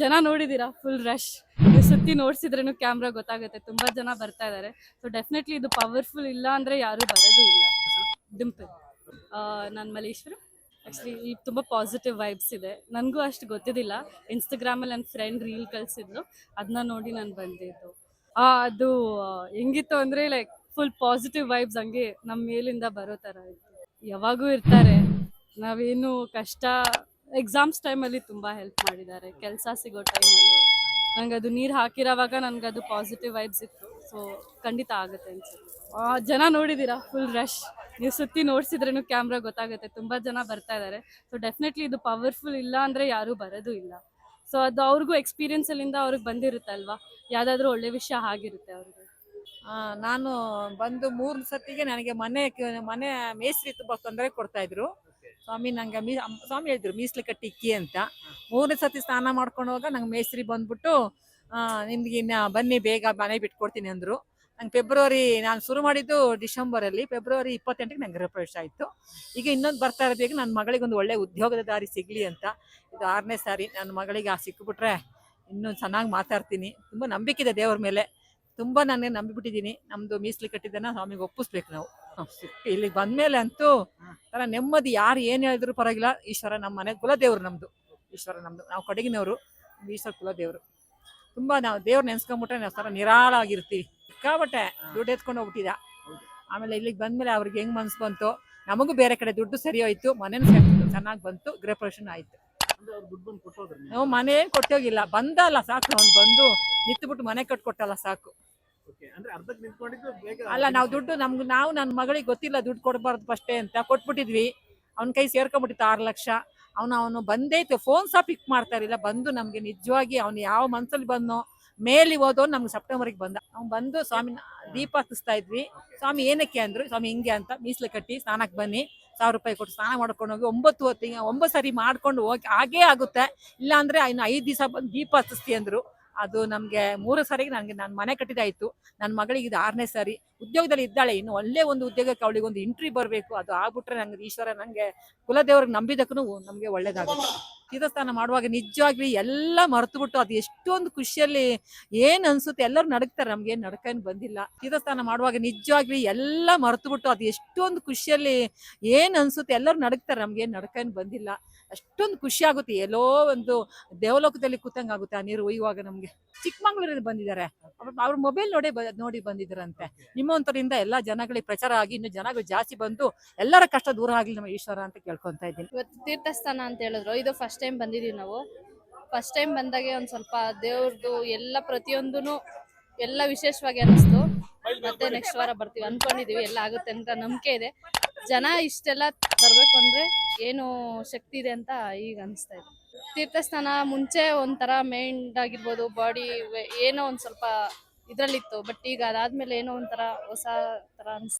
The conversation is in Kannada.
ಜನ ನೋಡಿದೀರಾ? ಫುಲ್ ರಶ್ ಸುತ್ತಿ ನೋಡ್ಸಿದ್ರೇನು ಕ್ಯಾಮ್ರಾ ಗೊತ್ತಾಗುತ್ತೆ. ತುಂಬಾ ಜನ ಬರ್ತಾ ಇದ್ದಾರೆ ಸೊ ಡೆಫಿನೆಟ್ಲಿ ಇದು ಪವರ್ಫುಲ್ ಇಲ್ಲ ಅಂದ್ರೆ ಯಾರು ಬರೋದು ಇಲ್ಲ. ಡಿಂಪಲ್ ನಾನು ಮಲೇಶ್ವರ ಆಕ್ಚುಲಿ ಈ ತುಂಬ ಪಾಸಿಟಿವ್ ವೈಬ್ಸ್ ಇದೆ. ನನಗೂ ಅಷ್ಟು ಗೊತ್ತಿದ್ದಿಲ್ಲ. ಇನ್ಸ್ಟಾಗ್ರಾಮಲ್ಲಿ ನನ್ನ ಫ್ರೆಂಡ್ ರೀಲ್ ಕಳಿಸಿದ್ಲು. ಅದನ್ನ ನೋಡಿ ನಾನು ಬಂದಿದ್ದು. ಅದು ಹೆಂಗಿತ್ತು ಅಂದ್ರೆ ಲೈಕ್ ಫುಲ್ ಪಾಸಿಟಿವ್ ವೈಬ್ಸ್ ಹಂಗೆ ನಮ್ಮ ಮೇಲಿಂದ ಬರೋ ತರ ಇತ್ತು. ಯಾವಾಗೂ ಇರ್ತಾರೆ. ನಾವೇನು ಕಷ್ಟ ಎಕ್ಸಾಮ್ಸ್ ಟೈಮಲ್ಲಿ ತುಂಬ ಹೆಲ್ಪ್ ಮಾಡಿದ್ದಾರೆ. ಕೆಲಸ ಸಿಗೋ ಟೈಮಲ್ಲಿ ನಂಗೆ ಅದು ನೀರು ಹಾಕಿರೋವಾಗ ನನಗೆ ಅದು ಪಾಸಿಟಿವ್ ವೈಬ್ಸ್ ಇತ್ತು. ಸೊ ಖಂಡಿತ ಆಗುತ್ತೆ ಅನ್ಸುತ್ತೆ. ಜನ ನೋಡಿದ್ದೀರಾ ಫುಲ್ ರಶ್ ನೀವು ಸುತ್ತಿ ನೋಡ್ಸಿದ್ರೇನು ಕ್ಯಾಮ್ರಾ ಗೊತ್ತಾಗುತ್ತೆ. ತುಂಬ ಜನ ಬರ್ತಾ ಇದ್ದಾರೆ ಸೊ ಡೆಫಿನೆಟ್ಲಿ ಇದು ಪವರ್ಫುಲ್ ಇಲ್ಲ ಅಂದರೆ ಯಾರೂ ಬರೋದು ಇಲ್ಲ. ಸೊ ಅದು ಅವ್ರಿಗೂ ಎಕ್ಸ್ಪೀರಿಯನ್ಸಲ್ಲಿಂದ ಅವ್ರಿಗೆ ಬಂದಿರುತ್ತೆ ಅಲ್ವಾ ಯಾವುದಾದ್ರೂ ಒಳ್ಳೆ ವಿಷಯ ಆಗಿರುತ್ತೆ ಅವ್ರಿಗೆ. ನಾನು ಬಂದು ಮೂರು ಸತಿಗೆ ನನಗೆ ಮನೆ ಮನೆ ಮೇಸ್ತ್ರಿ ತುಂಬ ತೊಂದರೆ ಕೊಡ್ತಾ ಇದ್ರು. ಸ್ವಾಮಿ, ನಂಗೆ ಮೀ ಸ್ವಾಮಿ ಹೇಳಿದ್ರು ಮೀಸಲು ಇಕ್ಕಿ ಅಂತ. ಮೂರನೇ ಸತಿ ಸ್ನಾನ ಮಾಡ್ಕೊಂಡು ಹೋಗ, ನಂಗೆ ಮೇಸ್ತ್ರಿ ಬಂದ್ಬಿಟ್ಟು ನಿಮ್ಗೆ ಇನ್ನು ಬನ್ನಿ, ಬೇಗ ಮನೆ ಬಿಟ್ಕೊಡ್ತೀನಿ ಅಂದರು. ನಂಗೆ ಫೆಬ್ರವರಿ, ನಾನು ಶುರು ಮಾಡಿದ್ದು ಡಿಸೆಂಬರಲ್ಲಿ, ಫೆಬ್ರವರಿ ಇಪ್ಪತ್ತೆಂಟಕ್ಕೆ ನಂಗೆ ಗೃಹಪ್ರವೇಶ ಆಯಿತು. ಈಗ ಇನ್ನೊಂದು ಬರ್ತಾ ಈಗ ನನ್ನ ಮಗಳಿಗೆ ಒಂದು ಒಳ್ಳೆ ಉದ್ಯೋಗದ ದಾರಿ ಸಿಗಲಿ ಅಂತ. ಇದು ಆರನೇ ಸಾರಿ ನನ್ನ ಮಗಳಿಗೆ ಆ ಸಿಕ್ಕಿಬಿಟ್ರೆ ಇನ್ನೂ ಚೆನ್ನಾಗಿ ಮಾತಾಡ್ತೀನಿ. ತುಂಬ ನಂಬಿಕೆ ಇದೆ ದೇವ್ರ ಮೇಲೆ. ತುಂಬ ನನಗೆ ನಂಬಿಬಿಟ್ಟಿದ್ದೀನಿ. ನಮ್ಮದು ಮೀಸಲು ಕಟ್ಟಿದ್ದನ್ನು ಸ್ವಾಮಿಗೆ ಒಪ್ಪಿಸ್ಬೇಕು ನಾವು. ಇಲ್ಲಿಗೆ ಬಂದ್ಮೇಲೆ ಅಂತೂ ತರ ನೆಮ್ಮದಿ ಯಾರು ಏನ್ ಹೇಳಿದ್ರು ಪರವಾಗಿಲ್ಲ. ಈಶ್ವರ ನಮ್ಮ ಮನೆ ಕುಲದೇವ್ರು ನಮ್ದು. ಈಶ್ವರ ನಮ್ದು. ನಾವು ಕಡಗಿನವರು ಈಶ್ವರ ಕುಲದೇವ್ರು. ತುಂಬಾ ನಾವು ದೇವ್ರ ನೆನ್ಸ್ಕೊಂಡ್ಬಿಟ್ರೆ ನಾವು ತರ ನಿರಾಳ ಆಗಿರ್ತೀವಿ ಸಿಕ್ಕಾಬಟ್ಟೆ ದುಡ್ಡು ಎತ್ಕೊಂಡು ಹೋಗ್ಬಿಟ್ಟಿದ ಆಮೇಲೆ ಇಲ್ಲಿಗೆ ಬಂದ್ಮೇಲೆ ಅವ್ರಿಗೆ ಹೆಂಗ್ ಮನ್ಸು ಬಂತು? ನಮಗೂ ಬೇರೆ ಕಡೆ ದುಡ್ಡು ಸರಿ ಹೋಯ್ತು ಮನೇನು ಚೆನ್ನಾಗಿ ಬಂತು ಗೃಹಪ್ರವೇಶನ ಆಯ್ತು. ನಾವು ಮನೆ ಏನ್ ಕೊಟ್ಟೋಗಿಲ್ಲ. ಬಂದಲ್ಲ ಸಾಕು ಅವ್ನು ಬಂದು ನಿಂತ್ಬಿಟ್ಟು ಮನೆ ಕಟ್ಕೊಟ್ಟಲ್ಲ ಸಾಕು. ಅಲ್ಲ ನಾವು ದುಡ್ಡು ನಮ್ಗೆ ನಾವು ನನ್ನ ಮಗಳಿಗೆ ಗೊತ್ತಿಲ್ಲ ದುಡ್ಡು ಕೊಡಬಾರ್ದು ಫಸ್ಟೇ ಅಂತ ಕೊಟ್ಬಿಟ್ಟಿದ್ವಿ. ಅವ್ನ ಕೈ ಸೇರ್ಕೊಂಡ್ಬಿಟ್ಟಿತ್ತು ಆರು ಲಕ್ಷ. ಅವನು ಅವನು ಬಂದೈತೆ ಫೋನ್ ಸಹ ಪಿಕ್ ಮಾಡ್ತಾ ಇರಲಿಲ್ಲ. ಬಂದು ನಮಗೆ ನಿಜವಾಗಿ ಅವನು ಯಾವ ಮನ್ಸಲ್ಲಿ ಬಂದೋ ಮೇಲಿ ಹೋದೋ ನಮ್ಗೆ ಸೆಪ್ಟೆಂಬರ್ಗೆ ಬಂದ. ಅವ್ನು ಬಂದು ಸ್ವಾಮಿ ದೀಪ ಹತ್ತಿಸ್ತಾ ಇದ್ವಿ. ಸ್ವಾಮಿ ಏನಕ್ಕೆ ಅಂದ್ರು ಸ್ವಾಮಿ ಹಿಂಗೆ ಅಂತ. ಮೀಸಲು ಕಟ್ಟಿ ಸ್ನಾನಕ್ಕೆ ಬನ್ನಿ. ಸಾವಿರ ರೂಪಾಯಿ ಕೊಟ್ಟು ಸ್ನಾನ ಮಾಡ್ಕೊಂಡು ಹೋಗಿ ಒಂಬತ್ತು ಹೊತ್ತಿಗೆ ಒಂಬತ್ತು ಸರಿ ಮಾಡ್ಕೊಂಡು ಹೋಗಿ ಹಾಗೇ ಆಗುತ್ತೆ. ಇಲ್ಲ ಅಂದ್ರೆ ಇನ್ನು ಐದು ದಿವಸ ಬಂದು ದೀಪ ಹತ್ತಿಸ್ತಿ ಅಂದ್ರು. ಅದು ನಮಗೆ ಮೂರು ಸಾರಿಗೆ ನನಗೆ, ನಾನು ಮನೆ ಕಟ್ಟಿದಾಯ್ತು. ನನ್ನ ಮಗಳಿಗೆ ಇದು ಆರನೇ ಸಾರಿ. ಉದ್ಯೋಗದಲ್ಲಿ ಇದ್ದಾಳೆ, ಇನ್ನು ಒಳ್ಳೆ ಒಂದು ಉದ್ಯೋಗಕ್ಕೆ ಅವಳಿಗೆ ಒಂದು ಇಂಟ್ರಿ ಬರಬೇಕು. ಅದು ಆಗ್ಬಿಟ್ರೆ ನಂಗೆ ಈಶ್ವರ ನಂಗೆ ಕುಲದೇವ್ರಿಗೆ ನಂಬಿದಕ್ಕೂ ನಮಗೆ ಒಳ್ಳೇದಾಗುತ್ತೆ. ತೀರ್ಥಸ್ಥಾನ ಮಾಡುವಾಗ ನಿಜವಾಗ್ಲಿ ಎಲ್ಲ ಮರೆತು ಬಿಟ್ಟು ಅದು ಎಷ್ಟೊಂದು ಖುಷಿಯಲ್ಲಿ ಏನ್ ಅನ್ಸುತ್ತೆ, ಎಲ್ಲರೂ ನಡಕ್ತಾರೆ ನಮ್ಗೆ ಏನ್ ನಡ್ಕೊಂಡ್ ಬಂದಿಲ್ಲ. ತೀರ್ಥಸ್ಥಾನ ಮಾಡುವಾಗ ನಿಜವಾಗ್ಲಿ ಎಲ್ಲ ಮರೆತು ಬಿಟ್ಟು ಅದು ಎಷ್ಟೊಂದು ಖುಷಿಯಲ್ಲಿ ಏನ್ ಅನ್ಸುತ್ತೆ, ಎಲ್ಲರೂ ನಡಕ್ತಾರೆ ನಮ್ಗೆ ಏನ್ ನಡ್ಕೊಂಡು ಬಂದಿಲ್ಲ. ಅಷ್ಟೊಂದು ಖುಷಿ ಆಗುತ್ತೆ. ಎಲ್ಲೋ ಒಂದು ದೇವಲೋಕದಲ್ಲಿ ಕೂತಂಗಾಗುತ್ತೆ ಆ ನೀರು ಒಯ್ಯುವಾಗ ನಮ್ಗೆ. ಚಿಕ್ಕಮಂಗ್ಳೂರಿಂದ ಬಂದಿದ್ದಾರೆ. ಅವ್ರ ಮೊಬೈಲ್ ನೋಡಿ ನೋಡಿ ಬಂದಿದ್ದಾರಂತೆ. ನಿಮ್ಮಂತರಿಂದ ಎಲ್ಲ ಜನಗಳಿಗೆ ಪ್ರಚಾರ ಆಗಿ ಇನ್ನು ಜನಗಳು ಜಾಸ್ತಿ ಬಂದು ಎಲ್ಲರ ಕಷ್ಟ ದೂರ ಆಗಲಿ ನಮ್ಮ ಈಶ್ವರ ಅಂತ ಕೇಳ್ಕೊಂತ ಇದ್ದೀನಿ. ಇವತ್ತು ತೀರ್ಥಸ್ಥಾನ ಅಂತ ಹೇಳಿದ್ರು. ಇದು ಫಸ್ಟ್ ಟೈಮ್ ಬಂದಿದ್ದೀವಿ ನಾವು. ಫಸ್ಟ್ ಟೈಮ್ ಬಂದಾಗೆ ಒಂದು ಸ್ವಲ್ಪ ದೇವ್ರದ್ದು ಎಲ್ಲ ಪ್ರತಿಯೊಂದೂ ಎಲ್ಲ ವಿಶೇಷವಾಗಿ ಅನಿಸ್ತು ಮತ್ತೆ ನೆಕ್ಸ್ಟ್ ವಾರ ಬರ್ತೀವಿ ಅನ್ಕೊಂಡಿದೀವಿ. ಎಲ್ಲ ಆಗುತ್ತೆ ಅಂತ ನಂಬಿಕೆ ಇದೆ. ಜನ ಇಷ್ಟೆಲ್ಲ ಬರ್ಬೇಕು ಅಂದ್ರೆ ಏನು ಶಕ್ತಿ ಇದೆ ಅಂತ ಈಗ ಅನಿಸ್ತಾ ಇದೆ. ತೀರ್ಥಸ್ಥಾನ ಮುಂಚೆ ಒಂಥರ ಮೈಂಡ್ ಆಗಿರ್ಬೋದು ಬಾಡಿ ಏನೋ ಒಂದ್ ಸ್ವಲ್ಪ ಇದ್ರಲ್ಲಿತ್ತು ಬಟ್ ಈಗ ಅದಾದ್ಮೇಲೆ ಏನೋ ಒಂಥರ ಹೊಸ ತರ ಅನ್ಸ್